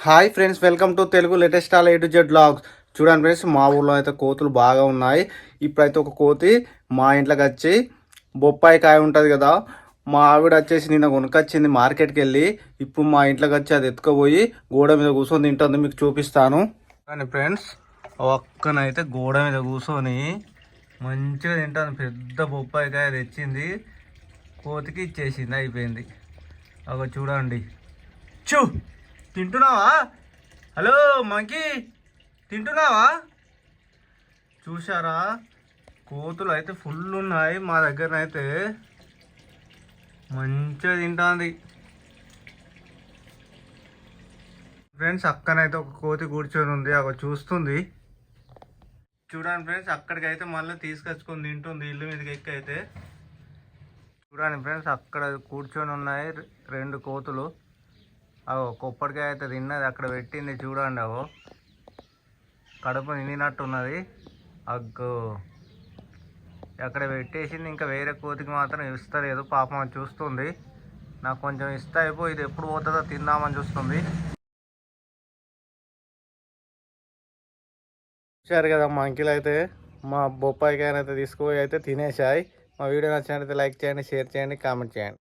Hi friends welcome to Telugu latest all A to Z blogs చూడండి friends మా ఊర్లో అయితే కోతులు బాగా ఉన్నాయి. ఇప్పుడైతే ఒక కోతి మా ఇంట్లోకి వచ్చి బొప్పాయి కాయ ఉంటుంది కదా మా ఆవిడ వచ్చేసి నిన్న కొనుకొచ్చింది మార్కెట్కి వెళ్ళి ఇప్పుడు మా ఇంట్లోకి వచ్చి అది ఎత్తుకుపోయి గోడ మీద కూర్చొని తింటుంది మీకు చూపిస్తాను. కానీ ఫ్రెండ్స్ ఒక్కనైతే గోడ మీద కూర్చొని మంచిగా తింటాను పెద్ద బొప్పాయి కాయ తెచ్చింది కోతికి ఇచ్చేసింది అయిపోయింది. ఒక చూడండి. చూ తింటున్నావా? Hello monkey. తింటున్నావా? చూసారా కోతులు అయితే ఫుల్ ఉన్నాయి మా దగ్గర అయితే మంచిగా తింటుంది. ఫ్రెండ్స్ అక్కనైతే ఒక కోతి కూర్చొని ఉంది. అక్కడ చూస్తుంది. చూడండి ఫ్రెండ్స్ అక్కడికి అయితే మళ్ళీ తీసుకొచ్చుకొని తింటుంది ఇల్లు మీదకి ఎక్కి అయితే చూడండి ఫ్రెండ్స్ అక్కడ కూర్చొని ఉన్నాయి రెండు కోతులు. అవో కొప్పటికాయ అయితే తిన్నది. అక్కడ పెట్టింది చూడండి అవో కడుపు నిండినట్టున్నది. అగ్గో. అక్కడ పెట్టేసింది ఇంకా వేరే కోతికి మాత్రం ఇస్తలేదు. పాపం చూస్తుంది. నాకు కొంచెం ఇస్తే అయిపో ఇది ఎప్పుడు పోతుందో తిందామని చూస్తుంది. చూశారు కదా మా అంకిల్ అయితే? మా బొప్పాయికాయనైతే తీసుకుపోయి అయితే తినేసాయి మా వీడియో నచ్చినట్లయితే లైక్ చేయండి షేర్ చేయండి కామెంట్ చేయండి.